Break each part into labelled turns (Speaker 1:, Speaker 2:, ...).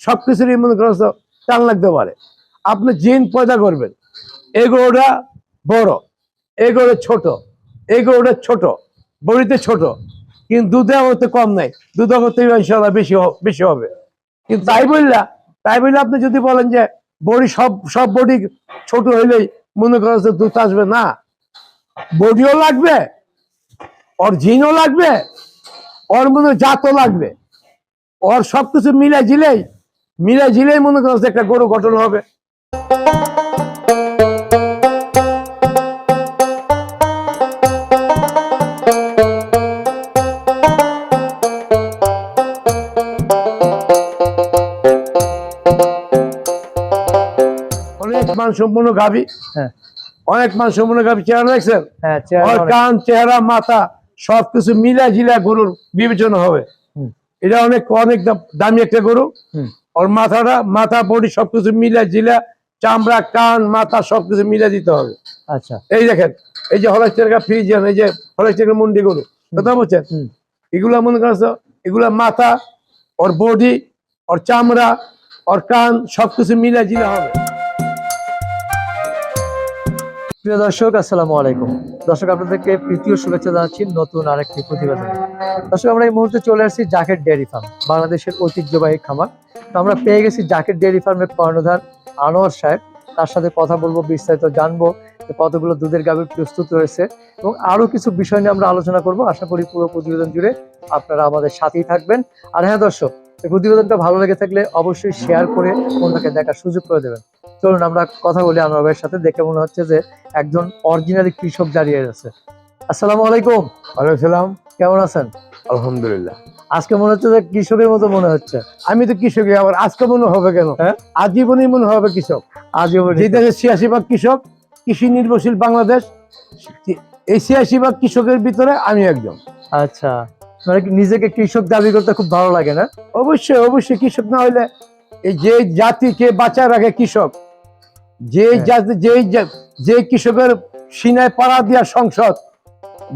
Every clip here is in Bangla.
Speaker 1: সবকিছুরই মনে করো টান লাগতে পারে। আপনি জিন পয়দা করবেন। এই গরুটা বড়, এই গরুটা ছোট, এই গরুটা ছোট, বড়িতে ছোট। কিন্তু দুধে হতে কম নাই। দুধ করতে ইনশাল্লাহ বেশি বেশি হবে। কিন্তু তাই বললা, তাই বললে আপনি যদি বলেন যে বড়ি সব সব বডি ছোট হইলেই মনে করো দুধ আসবে না। বডিও লাগবে, ওর জিনও লাগবে, ওর মনে জাতও লাগবে। ওর সবকিছু মিলে জিলেই মিলে জিলেই মনে করছে একটা গরু গঠন হবে। অনেক মানসম্পন্ন গাভী।
Speaker 2: হ্যাঁ।
Speaker 1: অনেক মানসম্পন্ন গাভী। চেহারা দেখছেন?
Speaker 2: হ্যাঁ
Speaker 1: কান চেহারা মাথা সবকিছু মিলা জিলা গরুর বিবেচনা হবে। এটা অনেক অনেক দাম- দামি একটা গরু। ওর মাথাটা মাথা বডি সবকিছু মিলে জিলা চামড়া কান মাথা সবকিছু মিলে দিতে হবে।
Speaker 2: আচ্ছা।
Speaker 1: এই দেখেন এই যে হলেস্টের ফ্রিজিয়ান এই যে হলেস্টের মুন্ডি গরু কথা বলছেন? এগুলা মনে করছ এগুলা মাথা ওর বডি ওর চামড়া ওর কান সবকিছু মিলে জিলা হবে।
Speaker 2: প্রিয় দর্শক, আসসালামু আলাইকুম। দর্শক, আপনাদেরকে তৃতীয় শুভেচ্ছা জানাচ্ছি নতুন আরেকটি প্রতিবেদন। দর্শক, আমরা এই মুহূর্তে চলে আসছি জাকেট ডেয়ারি ফার্ম, বাংলাদেশের ঐতিহ্যবাহী খামার। তো আমরা পেয়ে গেছি জাকেট ডেয়ারি ফার্মের কর্ণধার আনোয়ার সাহেব। তার সাথে কথা বলব, বিস্তারিত জানব কতগুলো দুধের গাভী প্রস্তুত হয়েছে এবং আরও কিছু বিষয় নিয়ে আমরা আলোচনা করব। আশা করি পুরো প্রতিবেদন জুড়ে আপনারা আমাদের সাথেই থাকবেন। আর হ্যাঁ দর্শক, এই প্রতিবেদনটা ভালো লেগে থাকলে অবশ্যই শেয়ার করে অন্যকে দেখার সুযোগ করে দেবেন। চলুন আমরা কথা বলি আনোয়ার ভাইয়ের সাথে। দেখে মনে হচ্ছে যে একজন অরিজিনালি কৃষক দাঁড়িয়ে আছে। আসসালামু আলাইকুম।
Speaker 1: ওয়ালাইকুম সালাম।
Speaker 2: কেমন আছেন?
Speaker 1: আলহামদুলিল্লাহ।
Speaker 2: আজকে মনে হচ্ছে যে কৃষকের মতো মনে হচ্ছে।
Speaker 1: আমি তো কৃষকই আবার আজকে মনে হবে কেন?
Speaker 2: হ্যাঁ?
Speaker 1: আজীবনই মনে হবে কৃষক।
Speaker 2: আজও
Speaker 1: যে দেশের ছিয়াশি ভাগ কৃষক কৃষি নির্ভরশীল বাংলাদেশ এই ছিয়াশি ভাগ কৃষকের ভিতরে আমি একজন।
Speaker 2: আচ্ছা। মানে নিজেকে কৃষক দাবি করতে খুব ভালো লাগে না?
Speaker 1: অবশ্যই অবশ্যই কৃষক না হইলে এই যে জাতিকে বাঁচায় রাখে কৃষক। যে
Speaker 2: হ্যাঁ।
Speaker 1: জাতি যে কৃষকের সিনায় পাড়া দিয়া সংসদ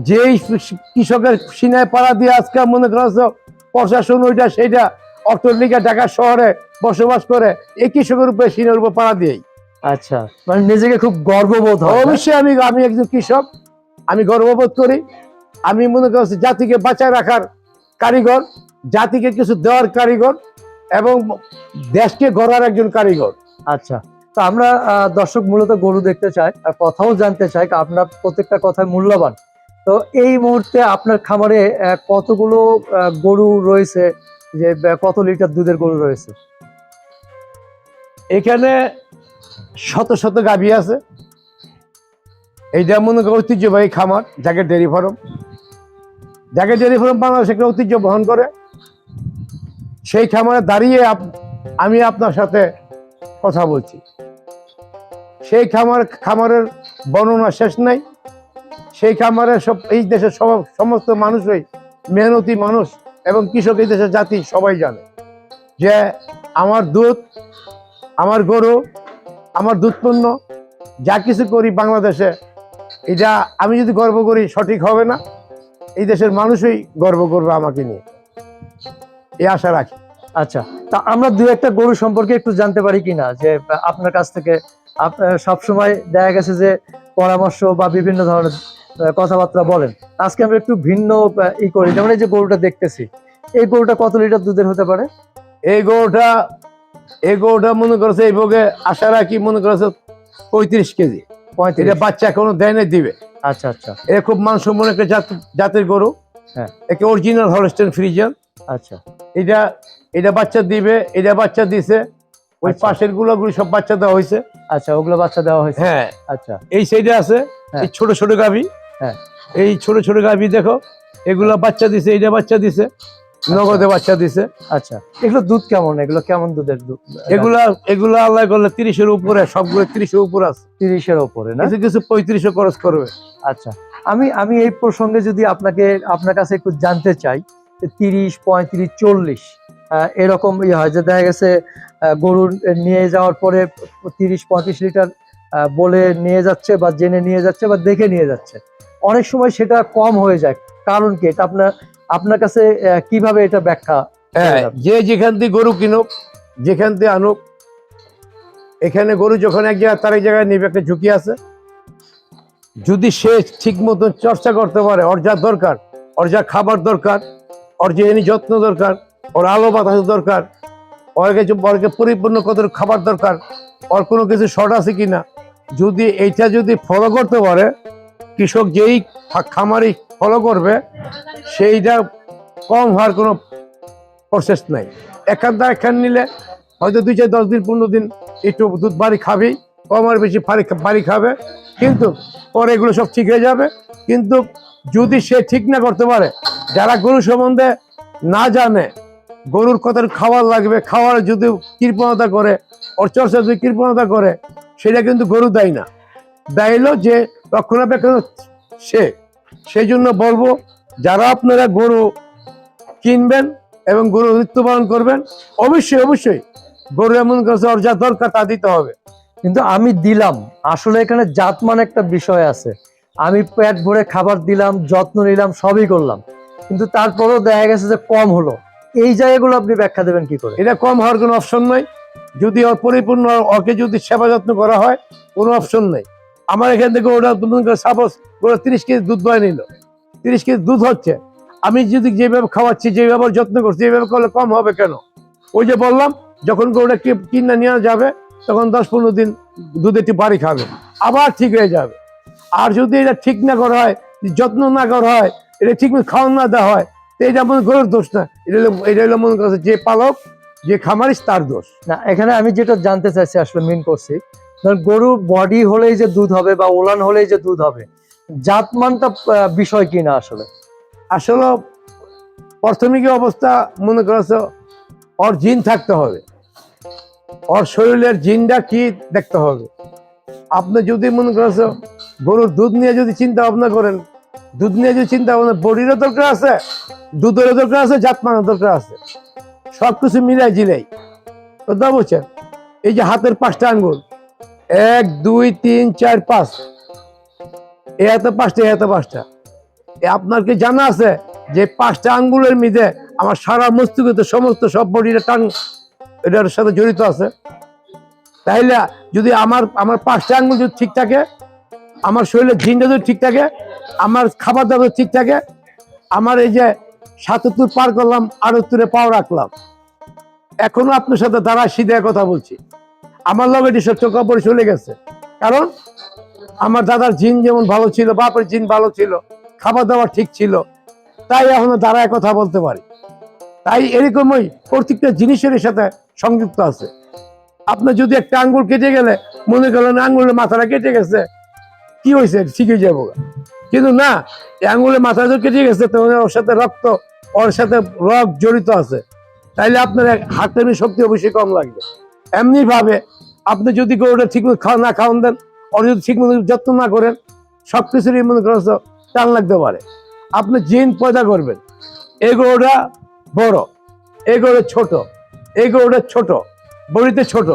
Speaker 1: যেই কৃষকের সিনায় পাড়া দিয়ে আজকে মনে করছ প্রশাসন ওইটা সেইটা অট্টলিকা ঢাকা শহরে বসবাস করে এই কৃষকের উপরে সিনের উপর পাড়া দিয়েই।
Speaker 2: আচ্ছা মানে নিজেকে খুব গর্ববোধ হয়
Speaker 1: অবশ্যই আমি আমি একজন কৃষক আমি গর্ববোধ করি। আমি মনে করছি জাতিকে বাঁচায় রাখার কারিগর জাতিকে কিছু দেওয়ার কারিগর এবং দেশকে গড়ার একজন কারিগর।
Speaker 2: আচ্ছা। তো আমরা দর্শক মূলত গরু দেখতে চাই আর কথাও জানতে চাই আপনার প্রত্যেকটা কথায় মূল্যবান। তো এই মুহূর্তে আপনার খামারে কতগুলো গরু রয়েছে? যে কত লিটার দুধের গরু রয়েছে?
Speaker 1: এখানে শত শত গাভী আছে। এইটা মনে করো ঐতিহ্যবাহী খামার, যাকে ডেয়ারি ফার্ম। যাকে ডেয়ারি ফার্ম বাংলাদেশ ঐতিহ্য বহন করে। সেই খামারে দাঁড়িয়ে আমি আপনার সাথে কথা বলছি। সেই খামার, খামারের বর্ণনা শেষ নাই। সেই খামারের সব, এই দেশের সব- সমস্ত মানুষই মেহনতি মানুষ এবং কৃষক এই দেশের জাতি সবাই জানে যে আমার দুধ, আমার গরু, আমার দুধ পণ্য যা কিছু করি বাংলাদেশে, এটা আমি যদি গর্ব করি, সঠিক হবে না। এই দেশের মানুষই গর্ব করবে আমাকে নিয়ে। এই আশা রাখি।
Speaker 2: আচ্ছা তা আমরা দু একটা গরু সম্পর্কে একটু জানতে পারি কিনা যে আপনার কাছ থেকে সবসময় দেখা গেছে যে পরামর্শ বা বিভিন্ন ধরনের কথাবার্তা বলেন। আজকে আমরা একটু ভিন্ন ই করি। যেমন এই যে গরুটা দেখতেছি এই গরুটা কত লিটার দুধের হতে পারে?
Speaker 1: এই গরুটা এই গরুটা মনে করেছে এই ভোগে আশা রাখি মনে করেছে পঁয়ত্রিশ কেজি।
Speaker 2: পঁয়ত্রিশ।
Speaker 1: এটা বাচ্চা এখনও দেয় না দিবে।
Speaker 2: আচ্ছা আচ্ছা।
Speaker 1: এ খুব মানসম্পন্ন একটা জাত জাতের গরু।
Speaker 2: হ্যাঁ।
Speaker 1: একে অরিজিনাল হলস্টেন ফ্রিজিয়ান
Speaker 2: আচ্ছা।
Speaker 1: এটা এটা বাচ্চা দিবে এটা বাচ্চা দিছে ওই
Speaker 2: আচ্ছা।
Speaker 1: পাশের গুলোগুলি সব বাচ্চা দেওয়া হয়েছে।
Speaker 2: আচ্ছা ওগুলো বাচ্চা দেওয়া হয়েছে?
Speaker 1: হ্যাঁ।
Speaker 2: আচ্ছা।
Speaker 1: এই সাইডে আছে
Speaker 2: হ্যাঁ।
Speaker 1: এই ছোট ছোট গাভী।
Speaker 2: হ্যাঁ।
Speaker 1: এই ছোট ছোট গাভী দেখো এগুলা বাচ্চা দিছে এইটা বাচ্চা দিছে নগদে বাচ্চা দিছে।
Speaker 2: আচ্ছা। এগুলো দুধ কেমন? এগুলো কেমন দুধের দুধ?
Speaker 1: এগুলা এগুলা আল্লাহ করলে তিরিশের উপরে সবগুলো তিরিশের উপরে আছে।
Speaker 2: তিরিশের উপরে না?
Speaker 1: কিছু কিছু পঁয়ত্রিশও খরচ করবে।
Speaker 2: আচ্ছা। আমি আমি এই প্রসঙ্গে যদি আপনাকে আপনার কাছে একটু জানতে চাই তিরিশ পঁয়ত্রিশ চল্লিশ এরকম ইয়ে হয় যে দেখা গেছে গরু নিয়ে যাওয়ার পরে তিরিশ পঁয়ত্রিশ লিটার বলে নিয়ে যাচ্ছে বা জেনে নিয়ে যাচ্ছে বা দেখে নিয়ে যাচ্ছে। অনেক সময় সেটা কম হয়ে যায়। কারণ কি? এটা আপনার আপনার কাছে কীভাবে এটা ব্যাখ্যা
Speaker 1: হ্যাঁ যে যেখান থেকে গরু কিনুক যেখান থেকে আনুক এখানে গরু যখন এক জায়গায় তার এক জায়গায় নিবে একটা ঝুঁকি আছে। যদি সে ঠিক মতো চর্চা করতে পারে ওর যা দরকার ওর যা খাবার দরকার ওর যে এনি যত্ন দরকার ওর আলো বাতাস দরকার। ওর কাছে ওরকে পরিপূর্ণ কত খাবার দরকার? ওর কোনো কিছু শর্ট আছে কি না যদি এইটা যদি ফলো করতে পারে, কৃষক যেই খামারি ফলো করবে, সেইটা কম হওয়ার কোনো প্রসেস নাই। এখান থেকে এখান নিলে হয়তো দুই চার দশ দিন, পনেরো দিন একটু দুধ বাড়ি খাবেই কম আর বেশি বাড়ি খাবে। কিন্তু পরে এগুলো সব ঠিক হয়ে যাবে। কিন্তু যদি সে ঠিক না করতে পারে, যারা গরু সম্বন্ধে না জানে গরুর কত খাবার লাগবে, খাওয়ার যদি কৃপণতা করে ওর চর্চা যদি কৃপণতা করে, সেটা কিন্তু গরু দেয় না। দেয় হলো যে রক্ষণাবেক্ষণ সে। সেই জন্য বলব, যারা আপনারা গরু কিনবেন এবং গরু মৃত্যু পালন করবেন, অবশ্যই অবশ্যই গরু এমন কাছে ওর যা দরকার, তা দিতে হবে।
Speaker 2: কিন্তু আমি দিলাম। আসলে এখানে জাতমান একটা বিষয় আছে। আমি পেট ভরে খাবার দিলাম, যত্ন নিলাম, সবই করলাম। কিন্তু তারপরেও দেখা গেছে যে কম হলো। এই জায়গাগুলো আপনি ব্যাখ্যা দেবেন কি করে?
Speaker 1: এটা কম হওয়ার কোনো অপশন নাই। যদি পরিপূর্ণ ওকে যদি সেবা যত্ন করা হয়, কোনো অপশন নেই। আমার এখান থেকে ওটা সাপোজ ওরা তিরিশ কেজি দুধ বয়ে নিল। তিরিশ কেজি দুধ হচ্ছে। আমি যদি যেভাবে খাওয়াচ্ছি, যেভাবে যত্ন করছি এইভাবে করলে কম হবে কেন? ওই যে বললাম, যখন গরুটা কিনে নেওয়া যাবে, তখন দশ পনেরো দিন দুধ একটু বাড়ি খাবে। আবার ঠিক হয়ে যাবে। আর যদি এটা ঠিক না করা হয় যত্ন না করা হয়, এটা ঠিক খাওয়ান না দেওয়া হয় তো এটা মনে গরুর দোষ না। এটা হলো এটা হলো মনে করছে যে পালক যে খামারিস তার দোষ।
Speaker 2: না এখানে আমি যেটা জানতে চাইছি আসলে মেন করছি গরুর বডি হলেই যে দুধ হবে বা ওলান হলেই যে দুধ হবে জাতমানটা আহ, বিষয় কি না আসলে?
Speaker 1: আসলে প্রাথমিক অবস্থা মনে করছ ওর জিন থাকতে হবে। ওর শরীরের জিনটা কি দেখতে হবে। আপনি যদি মনে করছ গরুর দুধ নিয়ে যদি চিন্তা ভাবনা করেন দুধ নিয়ে যদি চিন্তা ভাবনা, বডিরও দরকার আছে, দুধেরও দরকার আছে জাতমানের দরকার আছে। সব কিছু মিলাই জিলাই। কথা বলছেন, এই যে হাতের পাঁচটা আঙ্গুল, এক, দুই, তিন, চার, পাঁচ। এ এত পাঁচটা এত পাঁচটা। এ আপনার কি জানা আছে যে পাঁচটা আঙ্গুলের মধ্যে আমার সারা মস্তিষ্কতে সমস্ত সব বডিটা টান এটার সাথে জড়িত আছে? তাইলে যদি আমার আমার পাঁচটা আঙ্গুল যদি ঠিক থাকে আমার শরীরের জিনটা যদি ঠিক থাকে, আমার খাবার দাবার ঠিক থাকে, আমার এই যে সাতাত্তর পার করলাম আটাত্তরে পাও রাখলাম। এখনও আপনার সাথে দাঁড়া সিধে কথা বলছি। আমার লগে এটি সত্য কাপড় চলে গেছে। কারণ আমার দাদার জিন যেমন ভালো ছিল, বাপের জিন ভালো ছিল, খাবার দাবার ঠিক ছিল, তাই এখনও দাঁড়ায় কথা বলতে পারি। তাই এরকমই প্রত্যেকটা জিনিসের সাথে সংযুক্ত আছে। আপনার যদি একটা আঙ্গুল কেটে গেলে, মনে করলেন আঙ্গুলের মাথাটা কেটে গেছে কি হয়েছে? শিখে যাব। কিন্তু না আঙ্গুলের মাথা যদি কেটে গেছে তো ওর সাথে রক্ত, ওর সাথে রক জড়িত আছে। তাইলে আপনার হাতের শক্তি অবশ্যই কম লাগবে। এমনি ভাবে আপনি যদি গরুটা ঠিক মতো খাওয়া না খাওয়ান দেন, ওর যদি ঠিক মতো যত্ন না করেন, সব কিছুরই মনে করেন টান লাগতে পারে। আপনি জিন পয়দা করবেন। এই গরুটা বড় এই গরুটা ছোট এই গরুটা ছোট, বড়িতে ছোট।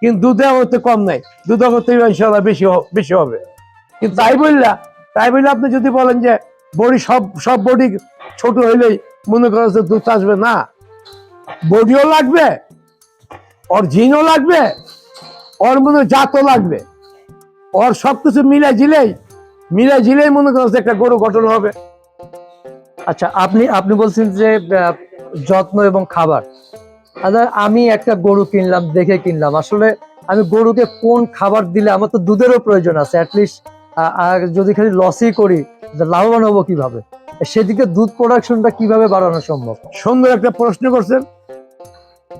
Speaker 1: কিন্তু দুধে হতে কম নাই দুধ করতে ইনশাল্লাহ বেশি বেশি হবে। কিন্তু তাই বললা, তাই বললে আপনি যদি বলেন যে বড়ি সব সব বডি ছোট হইলেই মনে করেন যে দুধ আসবে না। বডিও লাগবে ওর জিনও লাগবে ওর মনে জাতও লাগবে। ওর সবকিছু মিলাই জিলেই মিলাই জিলেই মনে করছে একটা গরু গঠন হবে।
Speaker 2: আচ্ছা আপনি আপনি বলছেন যে যত্ন এবং খাবার। আচ্ছা আমি একটা গরু কিনলাম, দেখে কিনলাম। আসলে আমি গরুকে কোন খাবার দিলে আমার তো দুধেরও প্রয়োজন আছে অ্যাটলিস্ট আর যদি খালি লসই করি লাভবান হব কীভাবে? সেদিকে দুধ প্রোডাকশনটা কীভাবে বাড়ানো সম্ভব?
Speaker 1: সুন্দর একটা প্রশ্ন করছেন।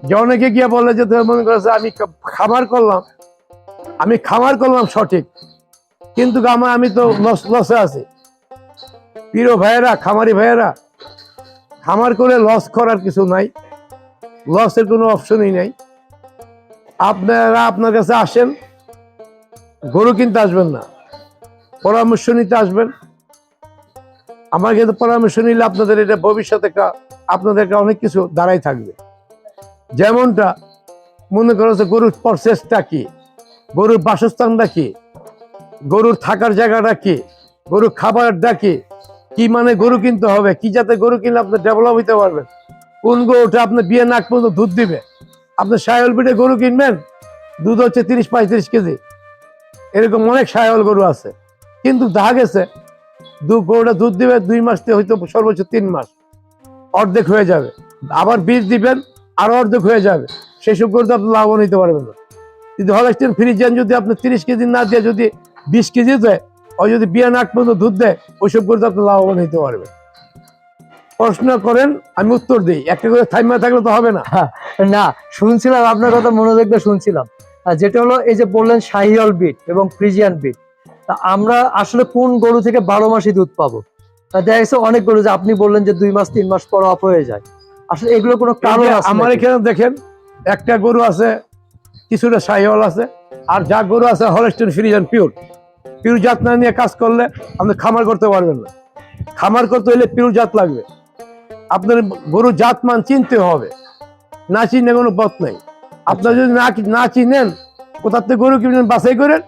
Speaker 1: যে অনেকে গিয়ে বলে যে মনে করেছে আমি খামার করলাম। আমি খামার করলাম সঠিক। কিন্তু আমার আমি তো লস লসে আছি। প্রিয় ভাইয়েরা, খামারি ভাইয়েরা, খামার করে লস করার কিছু নাই। লসের কোনো অপশনই নাই। আপনারা আপনার কাছে আসেন। গরু কিনতে আসবেন না। পরামর্শ নিতে আসবেন। আমার কিন্তু পরামর্শ নিলে আপনাদের এটা ভবিষ্যতে একটা, আপনাদের একটা অনেক কিছু দাঁড়াই থাকবে। যেমনটা মনে করো যে গরুর প্রসেসটা কি? গরুর বাসস্থানটা কি? গরুর থাকার জায়গাটা কি? গরুর খাবারটা কি? কি মানে গরু কিনতে হবে? কি যাতে গরু কিনলে আপনি ডেভেলপ হইতে পারবেন? কোন গরুটা আপনি বিয়ে নাক পর্যন্ত দুধ দিবে? আপনি সায়ল পিঠে গরু কিনবেন? দুধ হচ্ছে তিরিশ পঁয়ত্রিশ কেজি। এরকম অনেক সায়ল গরু আছে। কিন্তু দেখা গেছে, দু গরুটা দুধ দিবে, দুই মাস হয়তো সর্বোচ্চ তিন মাস, অর্ধেক হয়ে যাবে। আবার বীজ দিবেন, আরও অর্ধেক হয়ে যাবে। সেই সব গরুতে আপনি লাভবান হইতে পারবেন না। কিন্তু হলস্টেন ফ্রিজিয়ান যদি আপনি তিরিশ কেজি না দিয়ে যদি বিশ কেজি দেয়, ওই যদি বিয়ে নাক পর্যন্ত দুধ দেয়, ওইসব গরুতে আপনি লাভবান হইতে পারবেন। প্রশ্ন করেন, আমি উত্তর দিই। একটা করে থাইমা থাকলে তো হবে না।
Speaker 2: না, শুনছিলাম, আপনার কথা মনোযোগ দিয়ে শুনছিলাম। যেটা হলো, এই যে বললেন শাহিওয়াল বিট এবং ফ্রিজিয়ান বিট তা আমরা আসলে কোন গরু থেকে বারো মাসই দুধ পাবো? তা দেখা গেছে অনেক গরু যে আপনি বললেন যে দুই মাস তিন মাস পর অফ হয়ে যায়। আসলে এগুলো কোনো কারণ আছে
Speaker 1: আমার এখানে দেখেন একটা গরু আছে কিছুটা সাইহল আছে আর যা গরু আছে হলস্টেন ফ্রিজান পিওর পিওর জাত না নিয়ে কাজ করলে আপনি খামার করতে পারবেন না। খামার করতে হলে পিওর জাত লাগবে। আপনার গরু জাত মান চিনতে হবে। না চিনে কোনো পথ নেই। আপনার যদি না না চিনেন কোথার থেকে গরু কিনবেন বাছাই করেন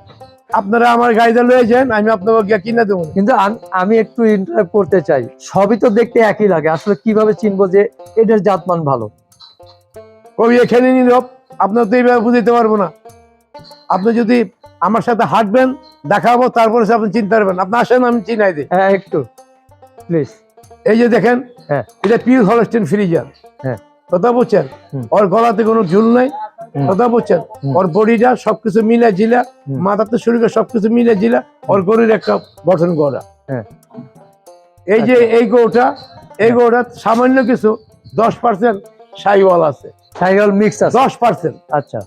Speaker 1: আপনারা আমার গাড়িতে লয়ে যান আমি আপনাকে কিনে দেবো।
Speaker 2: কিন্তু আমি একটু ইন্টারাক্ট করতে চাই। সবই তো দেখতে একই লাগে। আসলে কীভাবে চিনবো যে এটার জাতমান ভালো?
Speaker 1: কবি এখানে নীরব আপনার তো এইভাবে বুঝতে পারব না। আপনি যদি আমার সাথে হাঁটবেন দেখাবো তারপরে সে আপনি চিনতে পারবেন। আপনি আসেন আমি চিনাই দিই।
Speaker 2: হ্যাঁ একটু। প্লিজ
Speaker 1: এই যে দেখেন
Speaker 2: হ্যাঁ।
Speaker 1: এটা পিওর হলস্টেন ফ্রিজার
Speaker 2: হ্যাঁ।
Speaker 1: কথা বলছেন ওর গলাতে কোনো ঝুল নাই। কথা বলছেন। ওর বডিটা সবকিছু মিলে জিলা। মাথাতে শুরু করে সবকিছু মিলে জিলা ওর গরুর একটা গঠন করা
Speaker 2: হ্যাঁ।
Speaker 1: এই যে
Speaker 2: আচ্ছা।
Speaker 1: এই গরুটা এই গরুটা সামান্য কিছু দশ পার্সেন্ট সাইওয়াল আছে।
Speaker 2: শাহিওয়াল মিক্স আছে।
Speaker 1: দশ পার্সেন্ট
Speaker 2: আচ্ছা।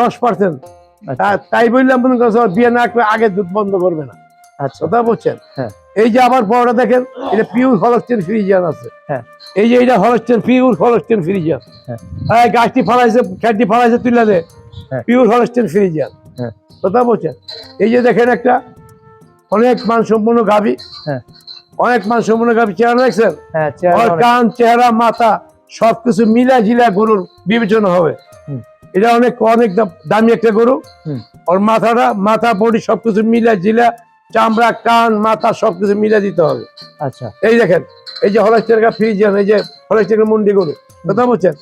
Speaker 1: দশ পার্সেন্ট
Speaker 2: আচ্ছা।
Speaker 1: তাই বললাম মনে করছে বিয়ে না করে আগে দুধ বন্ধ করবে না।
Speaker 2: আচ্ছা।
Speaker 1: কথা বলছেন?
Speaker 2: হ্যাঁ।
Speaker 1: এই যে আমার বড়টা দেখেন এটা পিওর হলস্টেন ফ্রিজিয়ান আছে
Speaker 2: হ্যাঁ।
Speaker 1: এই যে এটা হলস্টেন পিওর হলস্টেন ফ্রিজিয়ান
Speaker 2: হ্যাঁ।
Speaker 1: হ্যাঁ গাছটি ফালাইছে খ্যাটি ফালাইছে তুলে দে। পিওর হলস্টেন ফ্রিজিয়ান
Speaker 2: হ্যাঁ।
Speaker 1: কথা বলছেন এই যে দেখেন একটা অনেক মানসম্পন্ন গাভী
Speaker 2: হ্যাঁ।
Speaker 1: অনেক মানসম্পন্ন গাভী চেহারা দেখছেন
Speaker 2: হ্যাঁ
Speaker 1: কান চেহারা মাথা সবকিছু মিলা জিলা গরুর বিবেচনা হবে এটা অনেক অনেক দাম- একটা গরু
Speaker 2: হুম।
Speaker 1: ওর মাথাটা মাথা বডি সবকিছু মিলা জিলা চামড়া কান মাথা সবকিছু মিলে দিতে হবে।
Speaker 2: আচ্ছা।
Speaker 1: এই দেখেন এই যে হলস্টের ফ্রিজিয়ান এই যে হলস্টের মুন্ডি গরু কথা বলছেন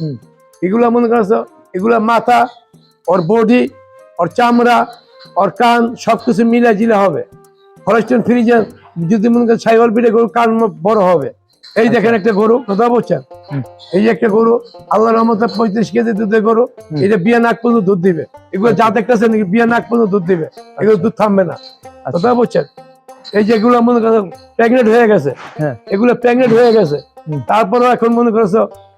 Speaker 1: এগুলা মনে করছ এগুলা মাথা ওর বডি ওর চামড়া ওর কান সবকিছু মিলে জিলা হবে। হলস্টেন ফ্রিজিয়ান যদি মনে করেন সাইবল পিঠে গরু কান বড় হবে। এই দেখেন একটা গরু কথা বলছেন এই যে একটা গরু আল্লাহ রহমতে পঁয়ত্রিশ কেজি দুধের গরু। এটা বিয়ে নাক পর্যন্ত দুধ দিবে। এগুলো যা দেখতেছেন বিয়ে নাক পর্যন্ত দুধ দিবে। এগুলো দুধ থামবে না।
Speaker 2: আচ্ছা।
Speaker 1: কথা বলছেন এই যেগুলো মনে করো প্রেগনেন্ট হয়ে গেছে
Speaker 2: হ্যাঁ।
Speaker 1: এগুলো প্রেগনেন্ট হয়ে গেছে। তারপরেও এখন মনে করছ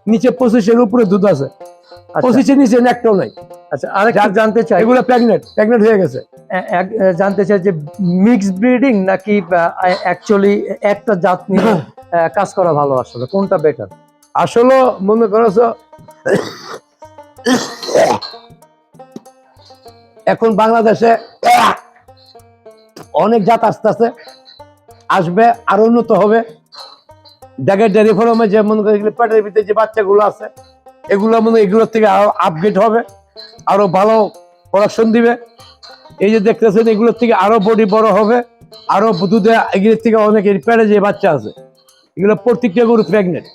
Speaker 1: নিচে পঁচিশের উপরে দুধ আছে।
Speaker 2: আচ্ছা।
Speaker 1: পঁচিশের নিচে একটাও নাই।
Speaker 2: আচ্ছা আরেকটা
Speaker 1: যা-
Speaker 2: জানতে চাই
Speaker 1: এগুলো প্রেগনেন্ট প্রেগনেন্ট হয়ে গেছে।
Speaker 2: জানতে চাই যে মিক্স ব্রিডিং নাকি অ্যাকচুয়ালি একটা জাত নিয়ে কাজ করা ভালো আসলে? কোনটা বেটার
Speaker 1: আসলে মনে করছ এখন বাংলাদেশে অনেক জাত আস্তে আস্তে আসবে, আরও উন্নত হবে। ড্যাগের ডেয়ারি ফার্মে যে মনে করি পেটের ভিতরে যে বাচ্চাগুলো আছে, এগুলো মনে এগুলোর থেকে আরও আপগ্রেড হবে, আরও ভালো প্রোডাকশন দিবে। এই যে দেখতেছেন, এগুলোর থেকে আরও বডি বড় হবে, আরও দুধে, এগুলোর থেকে অনেক এর পেটে যে বাচ্চা আছে, এগুলো প্রত্যেকটা গরু প্রেগনেন্ট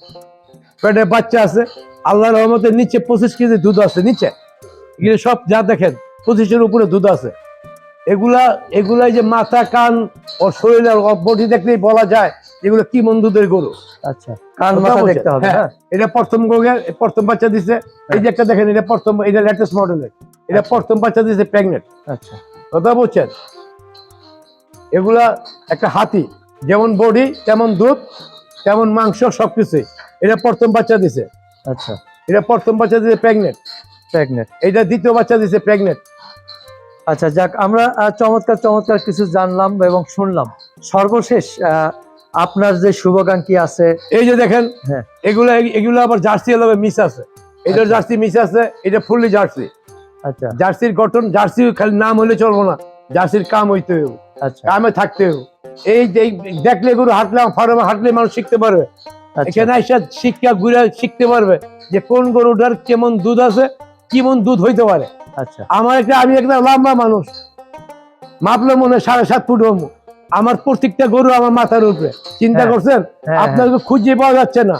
Speaker 1: পেটে বাচ্চা আছে আল্লাহর রহমতের নিচে পঁচিশ কেজি দুধ আছে, নিচে। এগুলো সব যা দেখেন, পঁচিশের উপরে দুধ আছে। এগুলা এগুলা যে মাথা কান ও শরীরের বডি দেখলেই বলা যায় এগুলো কি দুধের গরু।
Speaker 2: আচ্ছা। কান মাথা দেখতে হবে
Speaker 1: হ্যাঁ,
Speaker 2: হ্যাঁ।
Speaker 1: এটা প্রথম গোগে প্রথম বাচ্চা দিছে। এই যে একটা দেখেন এটা প্রথম এটা লেটেস্ট মডেলের এটা প্রথম বাচ্চা দিছে প্রেগনেন্ট
Speaker 2: আচ্ছা।
Speaker 1: কথা বলছেন? এগুলা একটা হাতি যেমন বডি তেমন দুধ তেমন মাংস সবকিছুই এটা প্রথম বাচ্চা দিছে।
Speaker 2: আচ্ছা।
Speaker 1: এটা প্রথম বাচ্চা দিছে প্রেগনেন্ট
Speaker 2: প্রেগনেন্ট
Speaker 1: এটা দ্বিতীয় বাচ্চা দিছে প্রেগনেন্ট
Speaker 2: আচ্ছা যাক আমরা চমৎকার চমৎকার কিছু জানলাম এবং শুনলাম। সর্বশেষ আপনার যে শুভাকাঙ্ক্ষী আছে?
Speaker 1: এই যে দেখেন
Speaker 2: হ্যাঁ।
Speaker 1: এগুলো এগুলো আবার জার্সি এলাকা মিস আছে। এটার জার্সি মিস আছে এটা ফুললি জার্সি।
Speaker 2: আচ্ছা।
Speaker 1: জার্সির গঠন জার্সি খালি নাম হলে চলবো না। জার্সির কাম হইতে হবে
Speaker 2: আচ্ছা।
Speaker 1: কামে থাকতে হবে এই দেখলে গরু হাঁটলে ফার্মে হাঁটলে মানুষ শিখতে পারবে।
Speaker 2: আচ্ছা।
Speaker 1: এখানে এসে শিক্ষা ঘুরে শিখতে পারবে যে কোন গরুটার কেমন দুধ আছে কেমন দুধ হইতে পারে।
Speaker 2: আচ্ছা।
Speaker 1: আমার একটা আমি একটা লম্বা মানুষ। মাপলে মনে হয় সাড়ে সাত ফুট আমার প্রত্যেকটা গরু আমার মাথার উপরে। চিন্তা
Speaker 2: হ্যাঁ,
Speaker 1: করছেন?
Speaker 2: হ্যাঁ,
Speaker 1: আপনাকে খুঁজে পাওয়া যাচ্ছে না।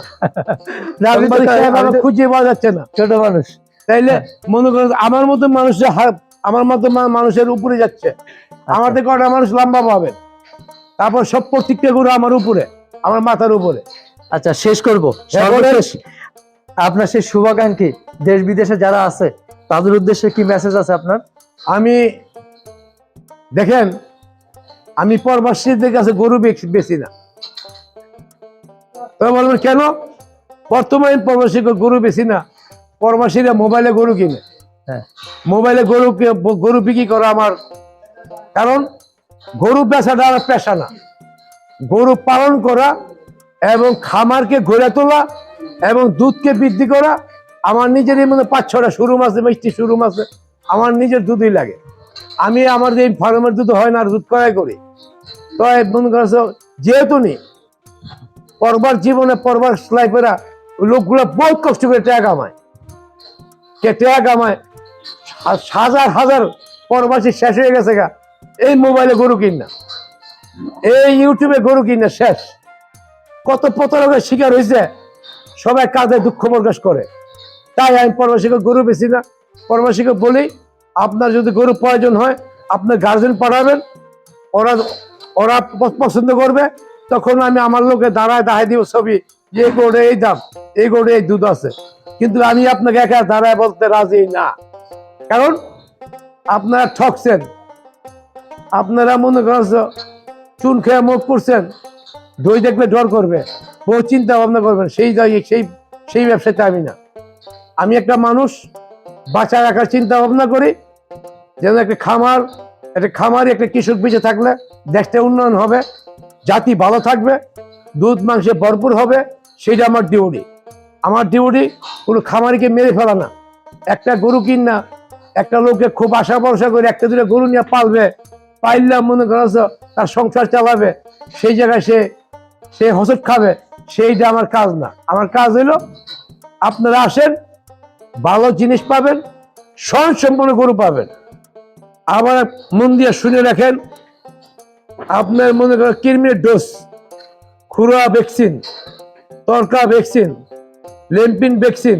Speaker 1: খুঁজে পাওয়া যাচ্ছে না।
Speaker 2: ছোট মানুষ।
Speaker 1: তাইলে
Speaker 2: হ্যাঁ।
Speaker 1: মনে করেন আমার মতো মানুষের হাত আমার মতো মানুষের উপরে যাচ্ছে।
Speaker 2: আচ্ছা।
Speaker 1: আমার থেকে কটা মানুষ লম্বা পাবে তারপর সব প্রত্যেকটা গরু আমার উপরে আমার মাথার উপরে।
Speaker 2: আচ্ছা শেষ করব।
Speaker 1: হ্যাঁ,
Speaker 2: আপনার সেই শুভাকাঙ্ক্ষী দেশ বিদেশে যারা আছে তাদের উদ্দেশ্যে কি মেসেজ আছে আপনার?
Speaker 1: আমি দেখেন আমি পরবাসীদের কাছে গরু বেচি না। তবে বলবেন কেন? বর্তমানে পরবাসী গরু বেশি না। পরবাসীরা মোবাইলে গরু কিনে।
Speaker 2: হ্যাঁ।
Speaker 1: মোবাইলে গরু কে- গরু বিক্রি করা আমার কারণ গরু বেচাটা আমার পেশা না। গরু পালন করা এবং খামারকে গড়ে তোলা এবং দুধকে বৃদ্ধি করা আমার নিজেরই মধ্যে পাঁচ ছটা শোরুম আছে, মিষ্টি শোরুম আছে, আমার নিজের দুধই লাগে। আমি আমার যে ফার্মের দুধ হয় না, দুধ ক্রয় করি। এই মনে করছ যেহেতু নি পরবার জীবনে, পরবার লাইফেরা লোকগুলো বহুত কষ্ট করে টাকা আমায় কে টাকা আমায় হাজার হাজার পরবাসী শেষ হয়ে গেছে গা, এই মোবাইলে গরু কিনা এই ইউটিউবে গরু কিনা শেষ। কত প্রতারকের শিকার হয়েছে সবাই কাজে দুঃখ প্রকাশ করে। তাই আমি পরবাসীকে গরু বেশি না। পরবাসীকে বলি, আপনার যদি গরু প্রয়োজন হয় আপনার গার্জেন পাঠাবেন। ওরা ওরা পছন্দ করবে। তখন আমি আমার লোকে দাঁড়ায় দাঁড়ায় দিব ছবি এই গরুটা এই দাম, এই গরুটা এই দুধ আছে। কিন্তু আমি আপনাকে একা দাঁড়ায় বলতে রাজি না। কারণ আপনারা ঠকছেন। আপনারা মনে করছ চুন খেয়ে মুখ করছেন। দই দেখলে ডর করবে বহু চিন্তা ভাবনা করবেন সেই জায়গায় সেই সেই ব্যবসাতে আমি না। আমি একটা মানুষ বাঁচা রাখার চিন্তা ভাবনা করি, যেন একটা খামার, একটা খামারে একটা কৃষক বেঁচে থাকলে দেশটা উন্নয়ন হবে, জাতি ভালো থাকবে, দুধ মাংসে ভরপুর হবে সেটা আমার ডিউটি। আমার ডিউটি কোনো খামারিকে মেরে ফেলা না। একটা গরু কিন না, একটা লোকে খুব আশা ভরসা করে একটা দুটো গরু নিয়ে পালবে, পাইলে মনে করছ তার সংসার চালাবে, সেই জায়গায় সে সে হসট খাবে, সেইটা আমার কাজ না। আমার কাজ হলো আপনারা আসেন, ভালো জিনিস পাবেন স্বয়ং সম্পূর্ণ গরু পাবেন। আবার মন দিয়ে শুনে রাখেন, আপনার মনে করেন কৃমির ডোজ খুরা ভ্যাকসিন তরকা ভ্যাকসিন লেম্পিন ভ্যাকসিন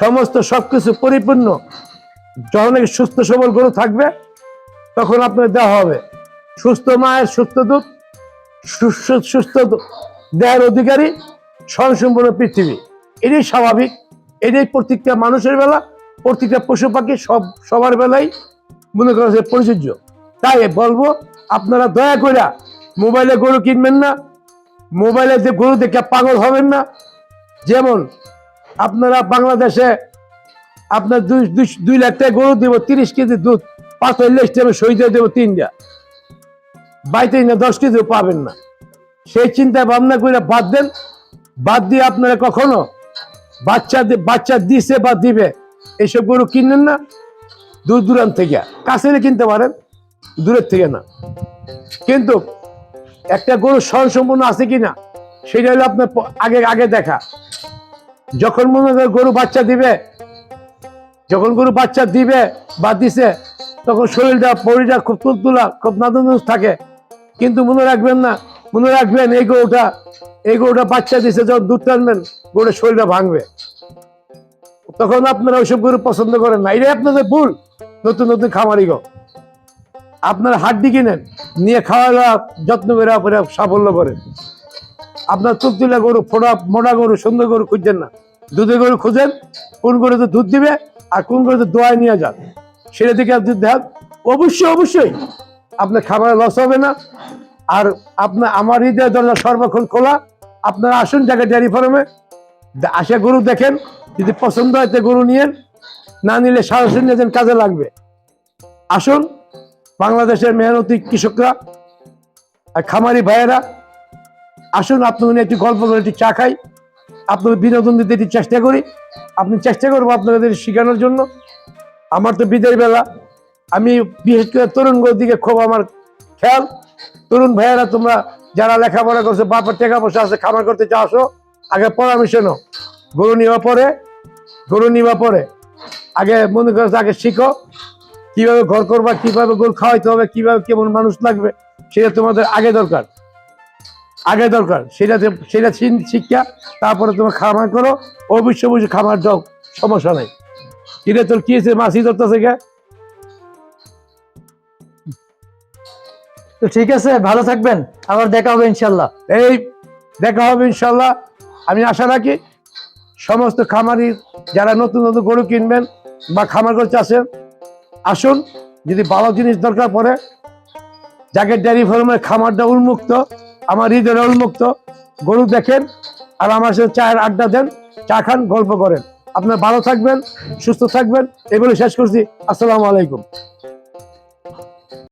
Speaker 1: সমস্ত সব কিছু পরিপূর্ণ। যখন সুস্থ সবল গরু থাকবে, তখন আপনার দেওয়া হবে। সুস্থ মায়ের সুস্থ দুধ সুস্থ দেহের অধিকারী, স্বয়ংসম্পূর্ণ পৃথিবী। এটাই স্বাভাবিক, এটাই প্রত্যেকটা মানুষের বেলা, প্রত্যেকটা পশু পাখি সব, সবার বেলায় মনে করা যায় প্রযোজ্য তাই বলব, আপনারা দয়া করে মোবাইলে গরু কিনবেন না, মোবাইলে যে গরু দেখে পাগল হবেন না। যেমন আপনারা বাংলাদেশে আপনার দুই, দুই- লাখ টাকা গরু দিব, তিরিশ কেজি দুধ, পাঁচ চল্লিশ সই দিয়ে দেবো তিনটা। বাইতে না দশ কেজি পাবেন না। সেই চিন্তা ভাবনা করে বাদ দেন। বাদ দিয়ে আপনারা কখনো বাচ্চা বাচ্চা দিছে বা দিবে এইসব গরু কিনেন না? দূর দূরান্ত থেকে। কাছে কিনতে পারেন, দূরের থেকে না। কিন্তু একটা গরু স্বয়ংসম্পূর্ণ আছে কিনা, সেটা হলো আপনার আগে আগে দেখা। যখন মনে করেন গরু বাচ্চা দিবে, যখন গরু বাচ্চা দিবে বা দিছে, তখন শরীরটা, বডিটা খুব তুলতুলা, খুব নাদুন থাকে। কিন্তু মনে রাখবেন না, মনে রাখবেন এই গরুটা এই গরুটা বাচ্চা দিছে যখন দুধ টানবেন গরুর শরীরটা ভাঙবে। তখন আপনারা ওইসব গরু পছন্দ করেন না। এটাই আপনাদের ভুল, নতুন নতুন খামারি গো। আপনার হাড্ডি কিনেন, নিয়ে খাওয়া দাওয়া যত্ন করে আপনারা সাফল্য করেন। আপনার তুলতুলা গরু, ফোড়া, মোটা গরু, সুন্দর গরু খুঁজছেন না। দুধের গরু খুঁজেন, কোন গরুতে দুধ দিবে আর কোন গরুতে দোয়ায় নিয়ে যান। সেটা থেকে আপনি দেখ অবশ্যই অবশ্যই। আপনার খাবারে লস হবে না। আর আপনার আমার হৃদয় দরজা সর্বক্ষণ খোলা। আপনারা আসুন জায়গায় ডেয়ারি ফার্মে আসে গরু দেখেন। যদি পছন্দ হয় তো গরু নিয়েন। না নিলে সরাসরি নিয়ে কাজে লাগবে। আসুন। বাংলাদেশের মেহনতি কৃষকরা আর খামারি ভাইয়েরা, আসুন আপনার নিয়ে একটু গল্প করে একটু চা খাই। আপনার বিনোদন দিতে একটু চেষ্টা করি। আপনি চেষ্টা করব আপনাদের শেখানোর জন্য। আমার তো বিদের বেলা। আমি বিশেষ করে তরুণগুলোর দিকে খুব আমার খেয়াল। তরুণ ভাইয়েরা তোমরা যারা লেখাপড়া করছ, বাপের টাকা পয়সা আছে, খামার করতে আসো আগে পরামর্শ নাও। গরু নেওয়া পরে, গরু নেওয়া পরে। আগে মনে করছ আগে শিখো, কীভাবে ঘর করবা, কীভাবে গরু খাওয়াইতে হবে, কীভাবে কেমন মানুষ লাগবে, সেটা তোমাদের আগে দরকার। আগে দরকার, সেটা সেটা শিক্ষা, তারপরে তোমার খামার করো, অবশ্যই অবশ্যই খামার যাও, সমস্যা নাই। কিরে তোর কি হয়েছে? মাছি ধরতেছে কে?
Speaker 2: তো ঠিক আছে, ভালো থাকবেন। আবার দেখা হবে ইনশাল্লাহ।
Speaker 1: এই, দেখা হবে ইনশাল্লাহ। আমি আশা রাখি সমস্ত খামারি যারা নতুন নতুন গরু কিনবেন বা খামার করতে আসেন, আসুন। যদি ভালো জিনিস দরকার পড়ে, যাকে ডেয়ারি ফার্মের খামারটা উন্মুক্ত, আমার হৃদয় উন্মুক্ত, গরু দেখেন আর আমার সাথে চায়ের আড্ডা দেন, চা খান, গল্প করেন। আপনার ভালো থাকবেন, সুস্থ থাকবেন। এগুলো শেষ করছি। আসসালামু আলাইকুম।